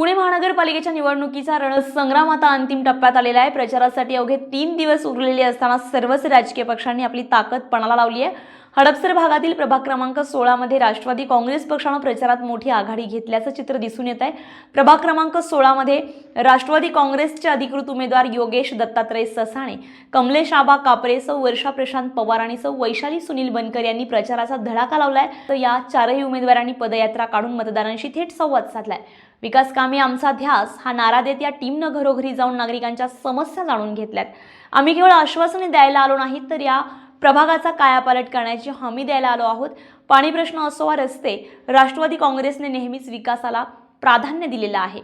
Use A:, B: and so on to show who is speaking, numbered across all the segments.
A: पुणे महानगरपालिकेच्या निवडणुकीचा रणसंग्राम आता अंतिम टप्प्यात आलेला आहे. प्रचारासाठी अवघे तीन दिवस उरलेले असताना सर्वच राजकीय पक्षांनी आपली ताकद पणाला लावली आहे. हडपसर भागातील प्रभाग क्रमांक सोळामध्ये राष्ट्रवादी काँग्रेस पक्षानं प्रचारात मोठी आघाडी घेतल्याचं चित्र दिसून येत आहे. प्रभाग क्रमांक सोळामध्ये राष्ट्रवादी काँग्रेसचे अधिकृत उमेदवार योगेश दत्तात्रय ससाणे कमलेश आबा कापरे सौ वर्षा प्रशांत पवार आणि सौ वैशाली सुनील बनकर यांनी प्रचाराचा धडाका लावलाय. तर या चारही उमेदवारांनी पदयात्रा काढून मतदारांशी थेट संवाद साधलाय. विकास कामे आमचा ध्यास हा नारा देत या टीमनं घरोघरी जाऊन नागरिकांच्या समस्या जाणून घेतल्यात. आम्ही केवळ आश्वासने द्यायला आलो नाहीत तर या प्रभागाचा कायापालट करण्याची हमी द्यायला आलो आहोत. पाणी प्रश्न असो वा रस्ते राष्ट्रवादी काँग्रेसने नेहमीच विकासाला प्राधान्य दिलेलं आहे.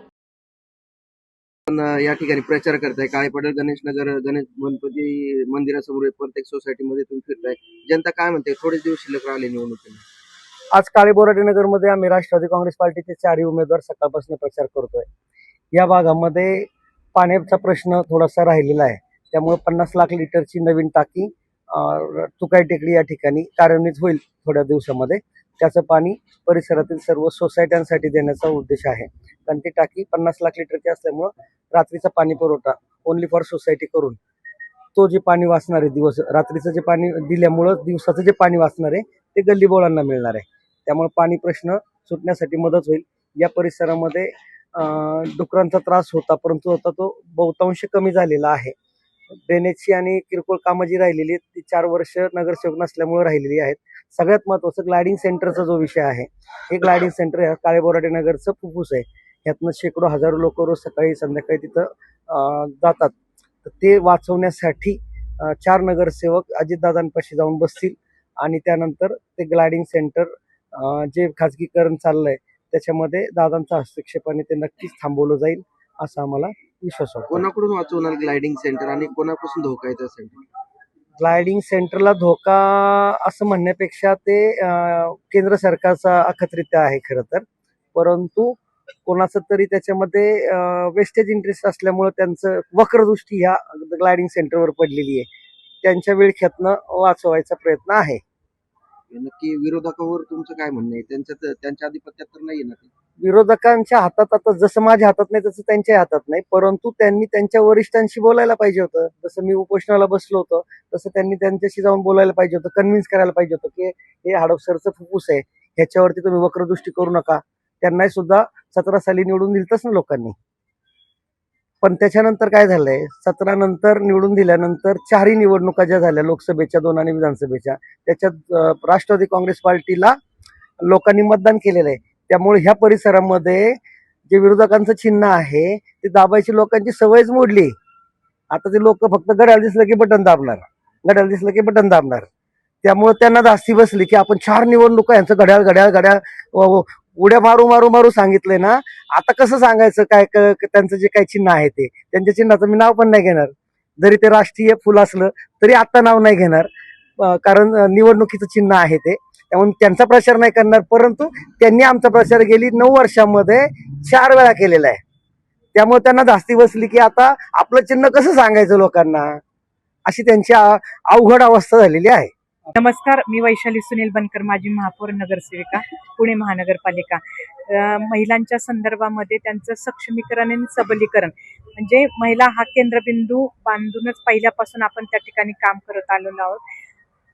B: पण या ठिकाणी प्रचार करताय. काळे पटेल गणेश नगर गणेश गणपती मंदिरासमोर प्रत्येक सोसायटीमध्ये तुम्ही फिरताय. जनता काय म्हणते? थोडेच दिवस शिल्लक राहिले निवडणुकीला.
C: आज काळे बोराटी नगरमध्ये आम्ही राष्ट्रवादी काँग्रेस पार्टीचे चारही उमेदवार सकाळपासून प्रचार करतोय. या भागामध्ये पाण्याचा प्रश्न थोडासा राहिलेला आहे. त्यामुळे पन्नास लाख लिटरची नवीन टाकी अं, तुकाई टेकडी या ठिकाणी कार्यान्वित होईल थोड्या दिवसामध्ये. त्याचं पाणी परिसरातील सर्व सोसायट्यांसाठी देण्याचा उद्देश आहे. कारण ती टाकी पन्नास लाख लिटरची असल्यामुळं रात्रीचा पाणी पुरवठा ओन्ली फॉर सोसायटी करून तो जे पाणी वाचणार आहे दिवस रात्रीचं जे पाणी दिल्यामुळं दिवसाचं जे पाणी वाचणार आहे ते गल्लीबोळांना मिळणार आहे. त्यामुळे पाणी प्रश्न सुटण्यासाठी मदत होईल. या परिसरामध्ये डुकरांचा त्रास होता परंतु आता तो बहुतांश कमी झालेला आहे. ड्रेनेजची आणि किरकोळ कामं जी राहिलेली आहेत ती चार वर्ष नगरसेवक नसल्यामुळे राहिलेली आहेत. सगळ्यात महत्त्वाचं ग्लायडिंग सेंटरचा जो विषय आहे हे ग्लायडिंग सेंटर हे काळे नगरचं फुफ्फुस आहे. यातनं शेकडो हजारो लोक रोज सकाळी संध्याकाळी तिथं जातात. तर ते वाचवण्यासाठी चार नगरसेवक अजितदादांपाशी जाऊन बसतील आणि त्यानंतर ते ग्लायडिंग सेंटर जे खाजगीकरण चाललंय त्याच्यामध्ये दादांचा हस्तक्षेपाने ते नक्कीच थांबवलं जाईल असा आम्हाला विश्वास वाटतो.
B: कोणाकडून वाचवणार ग्लायडिंग सेंटर आणि कोणापासून धोका येतो सेंटर?
C: ग्लायडिंग सेंटरला धोका असं म्हणण्यापेक्षा ते केंद्र सरकारचा अखत्रित्य आहे खरं तर. परंतु कोणाचं तरी त्याच्यामध्ये वेस्टेज इंटरेस्ट असल्यामुळं त्यांचं वक्रदृष्टी ह्या ग्लायडिंग सेंटरवर पडलेली आहे. त्यांच्या विळख्यातनं वाचवायचा प्रयत्न आहे.
B: नक्की विरोधकावर तुमचं काय म्हणणं आहे? त्यांच्या त्यांच्या आधिपत्यात तर नाही ना ते.
C: विरोधकांच्या हातात आता जसं माझ्या हातात नाही तसं त्यांच्या हातात नाही. परंतु त्यांनी त्यांच्या वरिष्ठांशी बोलायला पाहिजे होतं. जसं मी उपोषणाला बसलो होतो तसं त्यांनी त्यांच्याशी जाऊन बोलायला पाहिजे होतं कन्व्हिन्स करायला पाहिजे होतं की हे हडपसरचं फुफ्फुस आहे. ह्याच्यावरती तुम्ही वक्रदृष्टी करू नका. त्यांनाही सुद्धा सतरा साली निवडून दिलतच ना लोकांनी. पण त्याच्यानंतर काय झालंय? सतरा नंतर निवडून दिल्यानंतर चारही निवडणुका ज्या झाल्या लोकसभेच्या दोन आणि विधानसभेच्या त्याच्यात राष्ट्रवादी काँग्रेस पार्टीला लोकांनी मतदान केलेलं आहे. त्यामुळे ह्या परिसरामध्ये जे विरोधकांचं चिन्ह आहे ते दाबायची लोकांची सवयच मोडली. आता ते लोक फक्त घड्याळ दिसलं की बटन दाबणार. घड्याळ दिसलं की बटन दाबणार. त्यामुळे त्यांना दास्ती बसली की आपण चार निवडणुका यांचं घड्याळ घड्याळ घड्याळ उड्या मारू मारू मारू सांगितलंय ना. आता कसं सांगायचं काय त्यांचं जे काही चिन्ह आहे ते. त्यांच्या चिन्हाचं मी नाव पण नाही घेणार. जरी ते राष्ट्रीय फुल असलं तरी आता नाव नाही घेणार. कारण निवडणुकीचं चिन्ह आहे ते. त्यामुळे त्यांचा प्रचार नाही करणार परंतु त्यांनी आमचा प्रचार गेली नऊ वर्षामध्ये चार वेळा केलेला आहे. त्यामुळे त्यांना धास्ती बसली की आता आपलं चिन्ह कसं सांगायचं लोकांना? अशी त्यांची अवघड अवस्था झालेली आहे.
D: नमस्कार मी वैशाली सुनील बनकर माजी महापौर नगरसेविका पुणे महानगरपालिका. महिलांच्या संदर्भामध्ये त्यांचं सक्षमीकरण आणि सबलीकरण. म्हणजे महिला हा केंद्रबिंदू बांधूनच पहिल्यापासून आपण त्या ठिकाणी काम करत आलेलो आहोत.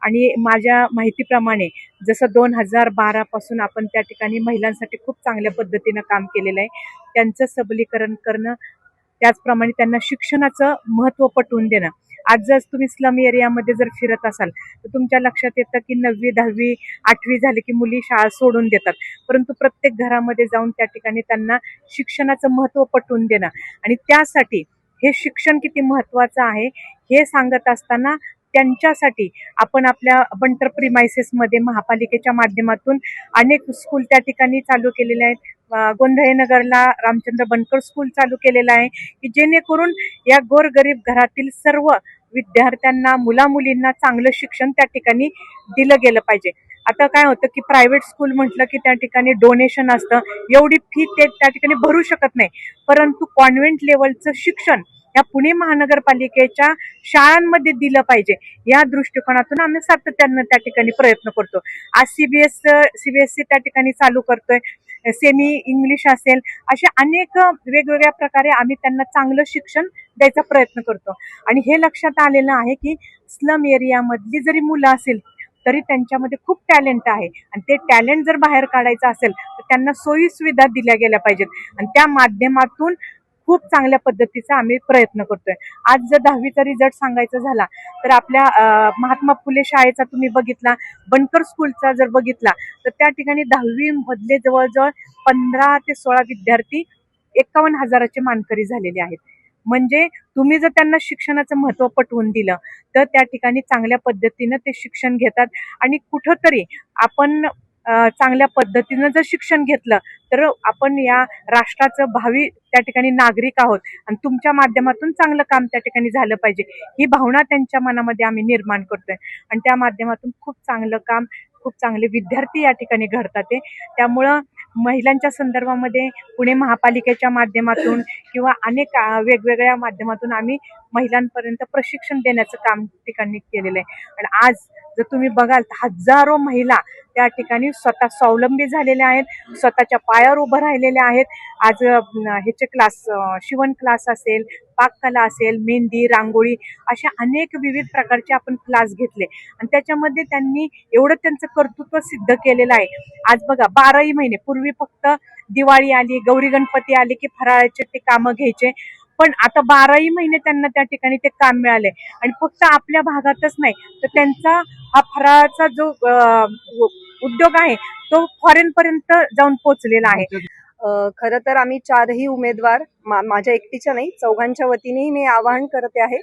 D: आणि माझ्या माहितीप्रमाणे जसं दोन हजार बारापासून आपण त्या ठिकाणी महिलांसाठी खूप चांगल्या पद्धतीनं काम केलेलं आहे. त्यांचं सबलीकरण करणं त्याचप्रमाणे त्यांना शिक्षणाचं महत्त्व पटवून देणं. आज जर तुम्ही स्लम एरियामध्ये जर फिरत असाल तर तुमच्या लक्षात येतं की नववी दहावी आठवी झाली की मुली शाळा सोडून देतात. परंतु प्रत्येक घरामध्ये जाऊन त्या ठिकाणी त्यांना शिक्षणाचं महत्त्व पटवून देणं. आणि त्यासाठी हे शिक्षण किती महत्त्वाचं आहे हे सांगत असताना त्यांच्यासाठी आपण आपल्या बंटर प्रिमायसेसमध्ये महापालिकेच्या माध्यमातून अनेक स्कूल त्या ठिकाणी चालू केलेले आहेत. गोंधळेनगरला गोंधळे नगरला रामचंद्र बनकर स्कूल चालू केलेलं आहे की जेणेकरून या गोरगरीब घरातील सर्व विद्यार्थ्यांना मुलामुलींना चांगलं शिक्षण त्या ठिकाणी दिलं गेलं पाहिजे. आता काय होतं की प्रायव्हेट स्कूल म्हटलं की त्या ठिकाणी डोनेशन असतं. एवढी फी ते त्या ठिकाणी भरू शकत नाही. परंतु कॉन्व्हेंट लेवलचं शिक्षण या पुणे महानगरपालिकेच्या शाळांमध्ये दिलं पाहिजे. या दृष्टिकोनातून आम्ही सातत्यानं त्या ठिकाणी प्रयत्न करतो. आज सीबीएस सीबीएसई त्या ठिकाणी चालू करतोय. सेमी इंग्लिश असेल असे अनेक वेगवेगळ्या प्रकारे आम्ही त्यांना चांगलं शिक्षण द्यायचा प्रयत्न करतो. आणि हे लक्षात आलेलं आहे की स्लम एरियामधली जरी मुलं असेल तरी त्यांच्यामध्ये खूप टॅलेंट आहे. आणि ते टॅलेंट जर बाहेर काढायचं असेल तर त्यांना सोयी सुविधा दिल्या गेल्या पाहिजेत. आणि त्या माध्यमातून खूप चांगल्या पद्धतीचा आम्ही प्रयत्न करतोय. आज जर दहावीचा रिझल्ट सांगायचा झाला तर आपल्या महात्मा फुले शाळेचा तुम्ही बघितला बनकर स्कूलचा जर बघितला तर त्या ठिकाणी दहावी मधले जवळजवळ पंधरा ते सोळा विद्यार्थी एकावन्न हजाराचे मानकरी झालेले आहेत. म्हणजे तुम्ही जर त्यांना शिक्षणाचं महत्त्व पटवून दिलं तर त्या ठिकाणी चांगल्या पद्धतीनं ते शिक्षण घेतात. आणि कुठंतरी आपण चांगल्या पद्धतीनं जर शिक्षण घेतलं तर आपण या राष्ट्राचं भावी त्या ठिकाणी नागरिक आहोत. आणि तुमच्या माध्यमातून चांगलं काम त्या ठिकाणी झालं पाहिजे. ही भावना त्यांच्या मनामध्ये आम्ही निर्माण करतोय. आणि त्या माध्यमातून खूप चांगलं काम खूप चांगले विद्यार्थी या ठिकाणी घडतात आहे त्यामुळं महिलांच्या संदर्भामध्ये पुणे महापालिकेच्या माध्यमातून किंवा अनेक वेगवेगळ्या माध्यमातून आम्ही महिलांपर्यंत प्रशिक्षण देण्याचं काम ठिकाणी केलेलं आहे. आणि आज जर तुम्ही बघाल तर हजारो महिला त्या ठिकाणी स्वतः स्वावलंबी झालेल्या आहेत स्वतःच्या पायावर उभं राहिलेल्या आहेत. आज ह्याचे क्लास शिवण क्लास असेल पाककला असेल मेहंदी रांगोळी अशा अनेक विविध प्रकारचे आपण क्लास घेतले. आणि त्याच्यामध्ये त्यांनी एवढं त्यांचं कर्तृत्व सिद्ध केलेलं आहे. आज बघा बाराही महिने पूर्वी फक्त दिवाळी आली गौरी गणपती आली की फराळाचे ते कामं घ्यायचे. पण आता बाराही महिने त्यांना त्या ठिकाणी ते काम मिळाले. आणि फक्त आपल्या भागातच नाही तर त्यांचा हा फराळाचा जो उद्योग आहे तो फॉरेन पर्यंत जाऊन पोहोचलेला आहे.
E: खरं तर आम्ही चारही उमेदवार मा- माझ्या एकटीच्या नाही चौघांच्या वतीनेही मी आवाहन करते आहे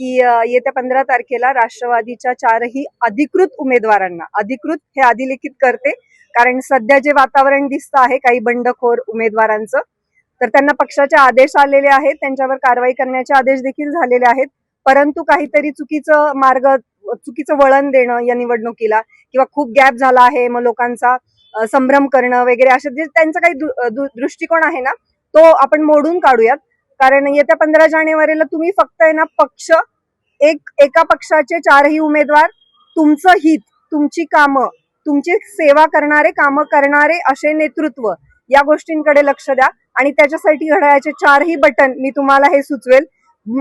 E: की येत्या पंधरा तारखेला राष्ट्रवादीच्या चारही अधिकृत उमेदवारांना अधिकृत हे अधिलिखित करते कारण सध्या जे वातावरण दिसतं आहे काही बंडखोर उमेदवारांचं तर त्यांना पक्षाचे आदेश आलेले आहेत त्यांच्यावर कारवाई करण्याचे आदेश देखील झालेले आहेत परंतु काहीतरी चुकीचं मार्ग चुकीचं वळण देणं या निवडणुकीला किंवा खूप गॅप झाला आहे मग लोकांचा संभ्रम करणं वगैरे अशा जे त्यांचा काही दृष्टिकोन आहे ना तो आपण मोडून काढूयात. कारण येत्या पंधरा जानेवारीला तुम्ही फक्त आहे ना पक्ष एक एका पक्षाचे चारही उमेदवार तुमचं हित तुमची कामं तुमची सेवा करणारे कामं करणारे असे नेतृत्व या गोष्टींकडे लक्ष द्या. आणि त्याच्यासाठी घड्याळाचे चारही बटन मी तुम्हाला हे सुचवेल.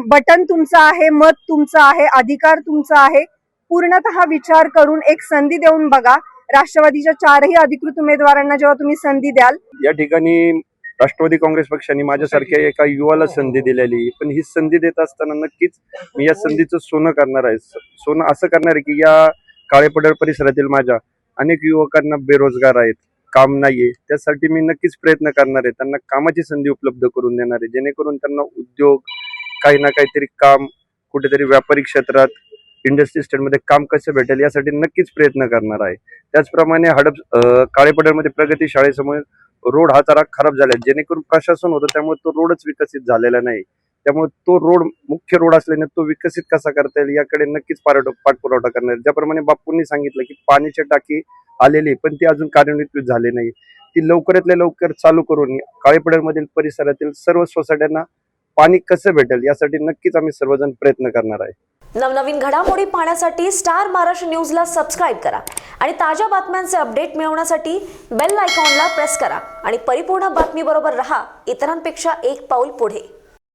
E: बटन तुमचं आहे मत तुमचं आहे अधिकार तुमचा आहे. पूर्णतः विचार करून एक संधी देऊन बघा. राष्ट्रवादीच्या चारही अधिकृत उमेदवारांना जेव्हा तुम्ही संधी द्याल.
F: या ठिकाणी राष्ट्रवादी काँग्रेस पक्षाने माझ्यासारख्या एका युवाला संधी दिलेली. पण ही संधी देत असताना नक्कीच मी या संधीचं सोनं करणार आहे. सोनं असं करणार आहे की या काळेपडळ परिसरातील माझ्या अनेक युवकांना बेरोजगार आहेत काम नाहीये. त्यासाठी मी नक्कीच प्रयत्न करणार आहे. त्यांना कामाची संधी उपलब्ध करून देणार आहे. जेणेकरून त्यांना उद्योग काही ना काहीतरी काम कुठेतरी व्यापारी क्षेत्रात इंडस्ट्री स्टेटमध्ये काम कसं भेटेल यासाठी नक्कीच प्रयत्न करणार आहे. त्याचप्रमाणे हडप अं, काळेपडळमध्ये प्रगती शाळेसमोर रोड हा जरा खराब झाला जेणेकरून प्रशासन होतं त्यामुळे तो रोडच विकसित झालेला नाही. त्यामुळे तो रोड मुख्य रोड असल्याने तो विकसित कसा करता येईल याकडे नक्कीच पारड- पाठपुरवठा करणार ज्याप्रमाणे बापूंनी सांगितलं की पाण्याची टाकी आलेली पण ती अजून कार्यान्वित झाली नाही. ती लवकरातल्या लवकर चालू करून काळेपडळमधील परिसरातील सर्व सोसायट्यांना पाणी कसं भेटेल यासाठी नक्कीच आम्ही सर्वजण प्रयत्न करणार आहे.
G: नवनवीन घडामोडी पाहण्यासाठी स्टार महाराष्ट्र न्यूजला सबस्क्राईब करा आणि ताज्या बातम्यांचे अपडेट मिळवण्यासाठी बेल आयकॉनला प्रेस करा आणि परिपूर्ण बातमीबरोबर रहा. इतरांपेक्षा एक पाऊल पुढे.